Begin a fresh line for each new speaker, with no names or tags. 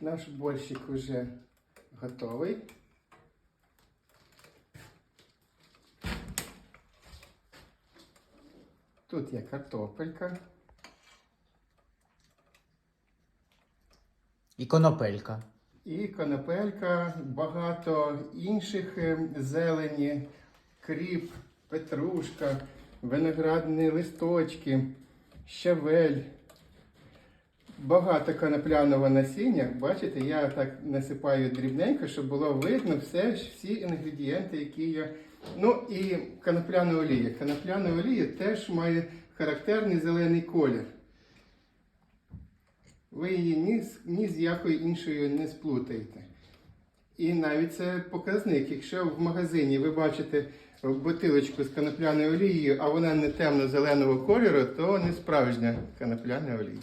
наш борщик вже готовий. Тут є картопелька.
І конопелька.
І конопелька, багато інших е, зелені, кріп, петрушка, виноградні листочки, щавель. Багато конопляного насіння. Бачите, я так насипаю дрібненько, щоб було видно все, всі інгредієнти, які є. Ну і конопляна олія. Конопляна олія теж має характерний зелений колір. Ви її ні, ні з якою іншою не сплутаєте. І навіть це показник. Якщо в магазині ви бачите бутилочку з конопляною олією, а вона не темно-зеленого кольору, то не справжня конопляна олія.